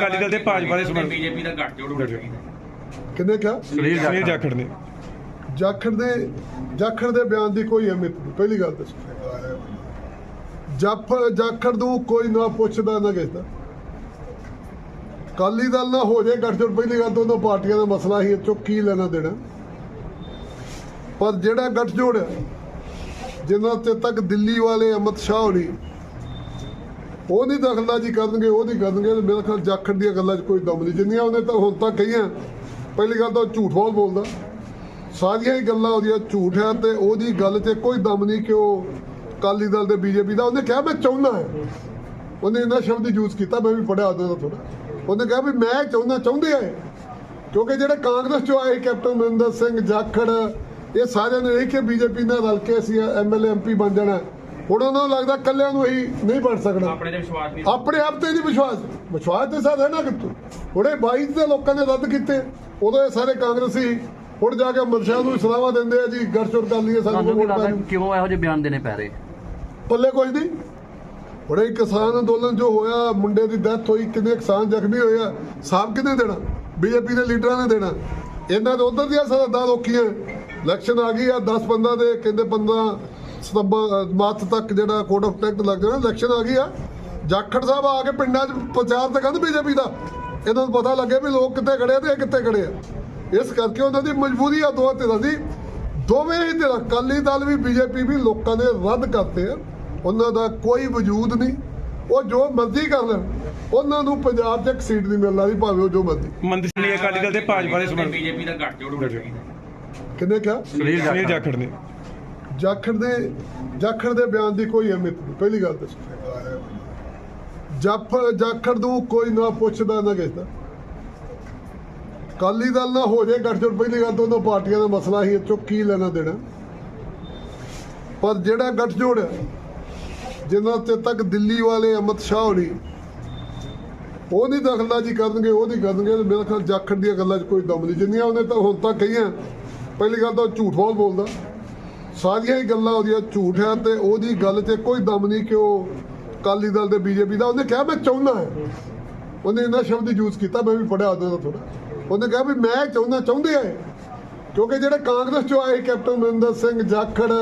ਅਕਾਲੀ ਦਲ ਤੇ ਭਾਜਪਾ ਦੇ ਸੰਬੰਧ ਬੀਜੇਪੀ ਦਾ ਗੱਠਜੋੜ ਹੋਣਾ ਚਾਹੀਦਾ। ਕਿੰਨੇ ਕਿਹਾ? ਸੁਨੀਲ ਜਾਖੜ। ਨੇ। ਜਾਖੜ ਦੇ ਜਾਖੜ ਦੇ ਬਿਆਨ ਦੀ ਕੋਈ ਅਹਿਮੀਅਤ ਨਹੀਂ। ਪਹਿਲੀ ਗੱਲ ਤਾਂ ਜੱਫ ਜਾਖੜ ਨੂੰ ਕੋਈ ਨਾ ਪੁੱਛਦਾ ਨਾ ਕਿਸਦਾ ਕਾਲੀ ਦਲ ਨਾ ਹੋ ਜਾਏ ਗੱਠਜੋੜ ਪਹਿਲੀ ਗੱਲ ਤਾਂ ਉਹਨਾਂ ਪਾਰਟੀਆਂ ਦਾ ਮਸਲਾ ਹੀ ਚੋਂ ਕੀ ਲੈਣਾ ਦੇਣਾ। ਪਰ ਜਿਹੜਾ ਗੱਠਜੋੜ ਹੈ ਜਿਨ੍ਹਾਂ ਤੇ ਤੱਕ ਦਿੱਲੀ ਵਾਲੇ ਅਮਿਤ ਸ਼ਾਹ ਹੋਣੀ ਉਹ ਨਹੀਂ ਦਖਲਅੰਦਾਜ਼ੀ ਕਰਨਗੇ, ਉਹ ਨਹੀਂ ਕਰਨਗੇ, ਤੇ ਮੇਰੇ ਖਿਆਲ ਜਾਖੜ ਦੀਆਂ ਗੱਲਾਂ 'ਚ ਕੋਈ ਦਮ ਨਹੀਂ। ਜਿੰਨੀਆਂ ਉਹਨੇ ਤਾਂ ਹੁਣ ਤੱਕ ਕਹੀਆਂ, ਪਹਿਲੀ ਗੱਲ ਤਾਂ ਉਹ ਝੂਠ ਬਹੁਤ ਬੋਲਦਾ। ਸਾਰੀਆਂ ਹੀ ਗੱਲਾਂ ਉਹਦੀਆਂ ਝੂਠ ਹੈ ਤੇ ਉਹਦੀ ਗੱਲ 'ਚ ਕੋਈ ਦਮ ਨਹੀਂ ਕਿ ਉਹ ਅਕਾਲੀ ਦਲ ਤੇ ਬੀਜੇਪੀ ਦਾ। ਉਹਨੇ ਕਿਹਾ, ਮੈਂ ਚਾਹੁੰਦਾ ਹੈ। ਉਹਨੇ ਇਹਨਾਂ ਸ਼ਬਦ ਯੂਜ਼ ਕੀਤਾ, ਮੈਂ ਵੀ ਪੜਿਆ ਉਹਦਾ ਦਾ ਥੋੜਾ ਉਹਨੇ ਕਿਹਾ ਵੀ ਮੈਂ ਚਾਹੁੰਦਾ, ਚਾਹੁੰਦੇ ਆ ਕਿਉਂਕਿ ਜਿਹੜੇ ਕਾਂਗਰਸ ਚੋਂ ਆਏ ਕੈਪਟਨ ਅਮਰਿੰਦਰ ਸਿੰਘ, ਜਾਖੜ, ਇਹ ਸਾਰਿਆਂ ਨੇ ਇਹ ਕਿ ਬੀਜੇਪੀ ਨਾਲ ਰਲ ਕੇ ਅਸੀਂ ਐਮਐਲਏ ਐਮਪੀ ਬਣ ਜਾਣਾ ਹੁਣ ਉਹਨਾਂ ਨੂੰ ਲੱਗਦਾ ਕੱਲਿਆਂ ਨੂੰ ਹੀ ਨਹੀਂ ਬਣ ਸਕਣਾ। ਆਪਣੇ ਤੇ ਵਿਸ਼ਵਾਸ ਨਹੀਂ ਆਪਣੇ ਆਪ ਤੇ ਨਹੀਂ ਵਿਸ਼ਵਾਸ। ਵਿਸ਼ਵਾਸ ਤੇ ਸਾਥ ਹੈ ਨਾ ਕਿਤੋਂ ਹੁਣੇ 22 ਦੇ ਲੋਕਾਂ ਨੇ ਰੱਦ ਕੀਤੇ। ਉਦੋਂ ਇਹ ਸਾਰੇ ਕਾਂਗਰਸੀ ਹੁਣ ਜਾ ਕੇ ਅਮਰ ਸ਼ਾਹ ਨੂੰ ਸਲਾਹਾਂ ਦਿੰਦੇ ਆ ਜੀ ਗੜਚੁਰ ਕਰ ਲਈਏ ਸਾਨੂੰ ਵੋਟ ਪਾ। ਕਿਉਂ ਇਹੋ ਜਿਹੇ ਬਿਆਨ ਦੇਣੇ ਪੈ ਰਹੇ? ਪੱਲੇ ਕੁਝ ਨਹੀਂ। ਹੁਣੇ ਕਿਸਾਨ ਅੰਦੋਲਨ ਜੋ ਹੋਇਆ ਮੁੰਡੇ ਦੀ ਡੈਥ ਹੋਈ ਕਿੰਨੇ ਕਿਸਾਨ ਜ਼ਖਮੀ ਹੋਏ ਆ ਸਾਬ ਕਿਹਨੇ ਦੇਣਾ? ਬੀਜੇਪੀ ਦੇ ਲੀਡਰਾਂ ਨੇ ਦੇਣਾ। ਇਹਨਾਂ ਦੇ ਉਧਰ ਦੀਆਂ ਸਰਹੱਦਾਂ ਰੋਕੀਆਂ। ਇਲੈਕਸ਼ਨ ਆ ਗਈ ਆ 10 ਬੰਦਾ ਦੇ ਕਹਿੰਦੇ 15 ਸਤੰਬਰ ਮਾਰਚ ਤੱਕ ਜਿਹੜਾ ਕੋਡ ਆਫ ਟੈਕਟ ਲੱਗ ਜਾਣਾ ਇਲੈਕਸ਼ਨ ਆ ਗਈ ਆ। ਜਾਖੜ ਸਾਹਿਬ ਆ ਕੇ ਪਿੰਡਾਂ 'ਚ ਪ੍ਰਚਾਰ ਤਾਂ ਕਹਿੰਦੇ ਬੀਜੇਪੀ ਦਾ। ਇਹਨਾਂ ਨੂੰ ਪਤਾ ਲੱਗੇ ਵੀ ਲੋਕ ਕਿੱਥੇ ਖੜੇ ਆ ਤੇ ਇਹ ਕਿੱਥੇ ਖੜੇ ਆ। ਇਸ ਕਰਕੇ ਉਹਨਾਂ ਦੀ ਮਜਬੂਰੀ ਆ ਦੋਹਾਂ ਧਿਰਾਂ ਦੀ। ਦੋਵੇਂ ਹੀ ਧਿਰਾਂ ਅਕਾਲੀ ਦਲ ਵੀ ਬੀਜੇਪੀ ਵੀ ਲੋਕਾਂ ਨੇ ਰੱਦ ਕਰਤੇ ਆ। ਉਹਨਾਂ ਦਾ ਕੋਈ ਵਜੂਦ ਨਹੀਂ। ਉਹ ਜੋ ਮਰਜ਼ੀ ਕਰ ਲੈਣ। ਉਹਨਾਂ ਨੂੰ ਪੰਜਾਬ 'ਚ ਇੱਕ ਸੀਟ ਨਹੀਂ ਮਿਲਣਾ ਦੀ ਭਾਵੇਂ ਉਹ ਜੋ ਮਰਜ਼ੀ। ਮੰਤਰੀ ਨੇ ਅਕਾਲੀ ਦਲ ਤੇ ਭਾਜਪਾ ਦੇ ਸੰਬੰਧ ਬੀਜੇਪੀ ਦਾ ਗੱਠਜੋੜ ਹੋਣਾ ਚਾਹੀਦਾ ਕਿੰਨੇ ਕਿਹਾ? ਸੁਨੀਲ ਜਾਖੜ ਨੇ। ਜਾਖੜ ਦੇ ਜਾਖੜ ਦੇ ਬਿਆਨ ਦੀ ਕੋਈ ਅਹਿਮੀਅਤ ਨਹੀਂ। ਪਹਿਲੀ ਗੱਲ ਤਾਂ ਜੱਫ ਜਾਖੜ ਨੂੰ ਕੋਈ ਨਾ ਪੁੱਛਦਾ, ਨਾ ਕਿਸਦਾ ਕਾਲੀ ਦਲ ਨਾ ਹੋ ਜਾਏ ਗੱਠਜੋੜ ਪਹਿਲੀ ਗੱਲ ਤਾਂ ਉਹਨਾਂ ਪਾਰਟੀਆਂ ਦਾ ਮਸਲਾ ਹੀ ਇਹ ਚੋਂ ਕੀ ਲੈਣਾ ਦੇਣਾ। ਪਰ ਜਿਹੜਾ ਗੱਠਜੋੜ ਜਿੰਨਾ ਜਿਨ੍ਹਾਂ ਤੇ ਤੱਕ ਦਿੱਲੀ ਵਾਲੇ ਅਮਿਤ ਸ਼ਾਹ ਹੋਣੀ, ਉਹ ਨਹੀਂ ਦਖਲਅੰਦਾਜ਼ੀ ਕਰਨਗੇ, ਉਹ ਨਹੀਂ ਕਰਨਗੇ, ਤੇ ਮੇਰੇ ਖਿਆਲ ਜਾਖੜ ਦੀਆਂ ਗੱਲਾਂ 'ਚ ਕੋਈ ਦਮ ਨਹੀਂ। ਜਿੰਨੀਆਂ ਉਹਨੇ ਤਾਂ ਹੁਣ ਤੱਕ ਕਹੀਆਂ, ਪਹਿਲੀ ਗੱਲ ਤਾਂ ਉਹ ਝੂਠ ਬਹੁਤ ਬੋਲਦਾ। ਸਾਰੀਆਂ ਹੀ ਗੱਲਾਂ ਉਹਦੀਆਂ ਝੂਠ ਹੈ ਤੇ ਉਹਦੀ ਗੱਲ 'ਚ ਕੋਈ ਦਮ ਨਹੀਂ ਕਿ ਉਹ ਅਕਾਲੀ ਦਲ ਤੇ ਬੀਜੇਪੀ ਦਾ। ਉਹਨੇ ਕਿਹਾ ਮੈਂ ਚਾਹੁੰਦਾ ਹੈ। ਉਹਨੇ ਇਹਨਾਂ ਸ਼ਬਦ ਯੂਜ਼ ਕੀਤਾ ਮੈਂ ਵੀ ਪੜਿਆ ਉਹਦਾ ਦਾ ਥੋੜਾ ਉਹਨੇ ਕਿਹਾ ਵੀ ਮੈਂ ਚਾਹੁੰਦਾ ਚਾਹੁੰਦੇ ਆ। ਕਿਉਂਕਿ ਜਿਹੜੇ ਕਾਂਗਰਸ ਚੋਂ ਆਏ ਕੈਪਟਨ ਅਮਰਿੰਦਰ ਸਿੰਘ ਜਾਖੜ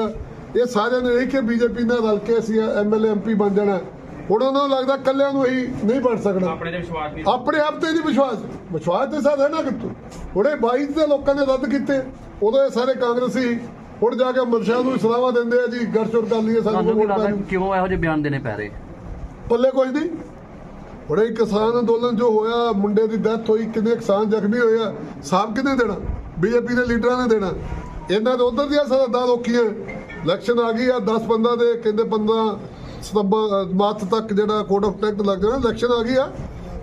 ਇਹ ਸਾਰਿਆਂ ਨੇ ਇਹ ਕਿ ਬੀਜੇਪੀ ਨਾਲ ਰਲ ਕੇ ਅਸੀਂ ਐਮਐਲਏ ਐਮਪੀ ਬਣ ਜਾਣਾ। ਹੁਣ ਉਹਨਾਂ ਨੂੰ ਲੱਗਦਾ ਕੱਲਿਆਂ ਨੂੰ ਹੀ ਨਹੀਂ ਬਣ ਸਕਣਾ। ਆਪਣੇ ਤੇ ਵਿਸ਼ਵਾਸ ਨਹੀਂ। ਆਪਣੇ ਆਪ ਤੇ ਨਹੀਂ ਵਿਸ਼ਵਾਸ। ਵਿਸ਼ਵਾਸ ਤੇ ਹੈ ਨਾ ਕਿਤੋਂ ਹੁਣੇ 22 ਦੇ ਲੋਕਾਂ ਨੇ ਰੱਦ ਕੀਤੇ। ਉਦੋਂ ਇਹ ਸਾਰੇ ਕਾਂਗਰਸੀ ਹੁਣ ਜਾ ਕੇ ਸ਼ਾਹ ਨੂੰ ਸਲਾਹਾਂ ਦਿੰਦੇ ਆ ਜੀ ਗੜਚੁਰ ਕਰ ਲਈਏ ਸਾਨੂੰ ਤੁਹਾਨੂੰ ਕੀ ਵੋਟ ਪਾ ਲੱਗਦਾ ਦਿਓ। ਕਿਉਂ ਇਹੋ ਜਿਹੇ ਬਿਆਨ ਦੇਣੇ ਪੈ ਰਹੇ? ਪੱਲੇ ਕੁਝ ਨਹੀਂ। ਹੁਣੇ ਕਿਸਾਨ ਅੰਦੋਲਨ ਜੋ ਹੋਇਆ ਮੁੰਡੇ ਦੀ ਡੈਥ ਹੋਈ ਕਿੰਨੇ ਕਿਸਾਨ ਜ਼ਖਮੀ ਹੋਏ ਆ ਸਾਬ ਕਿਹਨੇ ਦੇਣਾ? ਬੀਜੇਪੀ ਦੇ ਲੀਡਰਾਂ ਨੇ ਦੇਣਾ। ਇਹਨਾਂ ਦੇ ਉਧਰ ਦੀਆਂ ਸਰਹੱਦਾਂ ਰੋਕੀਆਂ ਇਲੈਕਸ਼ਨ ਆ ਗਈ ਆ 10 ਬੰਦਾ ਦੇ ਕਹਿੰਦੇ 15 ਸਤੰਬਰ ਅਹ, ਮਾਰਚ ਤੱਕ ਜਿਹੜਾ ਕੋਡ ਆਫ ਟੈਕਟ ਲੱਗ ਜਾਣਾ ਇਲੈਕਸ਼ਨ ਆ ਗਈ ਆ।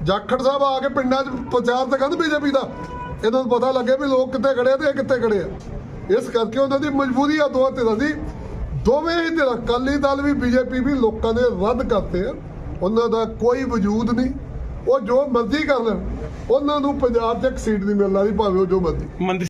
ਜਾਖੜ ਸਾਹਿਬ ਆ ਕੇ ਪਿੰਡਾਂ 'ਚ ਪ੍ਰਚਾਰ ਤਾਂ ਕਹਿੰਦੇ ਬੀਜੇਪੀ ਦਾ। ਇਹਨਾਂ ਨੂੰ ਪਤਾ ਲੱਗੇ ਵੀ ਲੋਕ ਕਿੱਥੇ ਖੜੇ ਆ ਤੇ ਇਹ ਕਿੱਥੇ ਖੜੇ ਆ। ਇਸ ਕਰਕੇ ਉਹਨਾਂ ਦੀ ਮਜਬੂਰੀ ਆ ਦੋਹਾਂ ਧਿਰਾਂ ਦੀ। ਦੋਵੇਂ ਹੀ ਧਿਰਾਂ, ਅਕਾਲੀ ਦਲ ਵੀ, ਬੀਜੇਪੀ ਵੀ ਲੋਕਾਂ ਨੇ ਰੱਦ ਕਰਤੇ ਆ। ਉਹਨਾਂ ਦਾ ਕੋਈ ਵਜੂਦ ਨਹੀਂ। ਉਹ ਜੋ ਮਰਜ਼ੀ ਕਰ ਲੈਣ। ਉਹਨਾਂ ਨੂੰ ਪੰਜਾਬ 'ਚ ਇੱਕ ਸੀਟ ਨਹੀਂ ਮਿਲਣਾ ਦੀ ਭਾਵੇਂ ਉਹ ਜੋ ਮਰਜ਼ੀ।